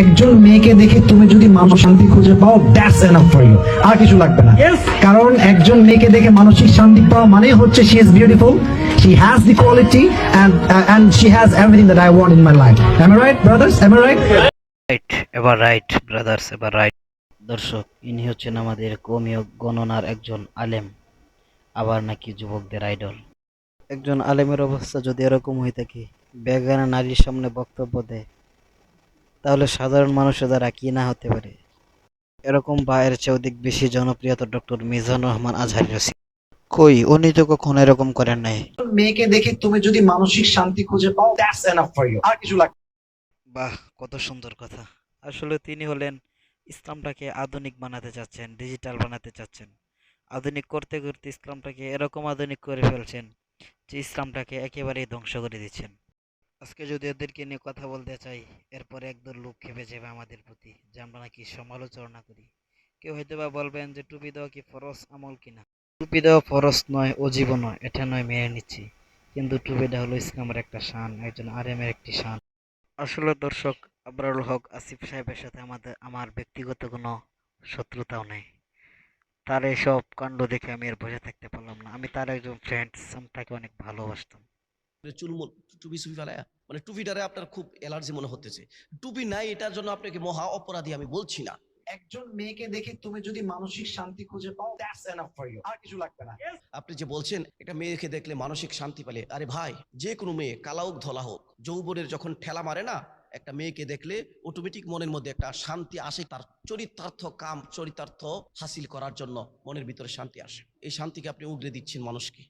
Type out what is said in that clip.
একজন মেয়েকে দেখে তুমি যদি মানসিক শান্তি খুঁজে পাও দ্যাটস এনাফ ফর ইউ আর কিছু লাগবে না। কারণ একজন মেয়েকে দেখে মানসিক শান্তি পাওয়া মানে হচ্ছে she is beautiful she has the quality and and she has everything that I want in my life am I right brothers am I right right এবার রাইট ব্রাদার্স এবার রাইট দর্শক ইনি হচ্ছেন আমাদের কৌমীয় গণনার একজন আলেম আবার নাকি যুবকদের আইডল একজন আলেমের অবস্থা যদি এরকম হয়ে থাকে বেগানা নারীর সামনে বক্তব্য দেয় তাহলে সাধারণ মানুষের দ্বারা কি না হতে পারে এরকম বা এর চেয়ে অধিক বেশি জনপ্রিয়তা ডক্টর মিজানুর রহমান আজহারি রসি কই উনি তো কখনো এরকম করেন নাই। মেয়েকে দেখে তুমি যদি মানসিক শান্তি খুঁজে পাও দ্যাটস এনাফ ফর ইউ আর কিছু লাগবে বাহ কত সুন্দর কথা। আসলে তিনি হলেন ইসলামটাকে আধুনিক বানাতে চাচ্ছেন ডিজিটাল বানাতে চাচ্ছেন। আধুনিক করতে করতে ইসলামটাকে এরকম আধুনিক করে ফেলছেন যে ইসলামটাকে একেবারেই ধ্বংস করে দিচ্ছেন। আজকে যদি এদেরকে নিয়ে কথা বলতে চাই, এরপরে একদল লোক খেপে যাবে আমাদের প্রতি, যে আমরা নাকি সমালোচনা করি। কেউ হয়তো বা বলবেন যে, টুপি দেওয়া কি ফরজ আমল কিনা? টুপি দেওয়া ফরজ নয় অজীব নয়, এটা নয়, মেনে নিচ্ছি। কিন্তু টুপিটা হলো ইসলামের একটা শান, একজন আরেমের একটি শান। আসলে দর্শক, আবরারুল হক আসিফ সাহেবের সাথে আমাদের, আমার ব্যক্তিগত কোনো শত্রুতাও নেই। তার এসব কাণ্ড দেখে আমি আর বসে থাকতে পারলাম না। আমি তার একজন ফ্রেন্ড তাকে অনেক ভালোবাসতাম মানে চুল মুল টুপি সুপি ফেলায়া মানে টুপিটারে আপনার খুব অ্যালার্জি মনে হতেছে। টুপি নাই এটার জন্য আপনাকে মহা অপরাধী আমি বলছি না। একজন মেয়েকে দেখে তুমি যদি মানসিক শান্তি খুঁজে পাও দ্যাটস এনাফ ফর ইউ আর কিছু লাগবে না। আপনি যে বলছেন একটা মেয়েকে দেখলে মানসিক শান্তি পেলে আরে ভাই যে কোনো মেয়ে কালা হোক ধলা হোক যৌবনের যখন ঠেলা মারে না একটা মেয়েকে দেখলে অটোমেটিক মনের মধ্যে একটা শান্তি আসে তার চরিতার্থ কাম চরিতার্থ হাসিল করার জন্য মনের ভিতরে শান্তি আসে। এই শান্তিকে আপনি উগরে দিচ্ছেন মানুষকে।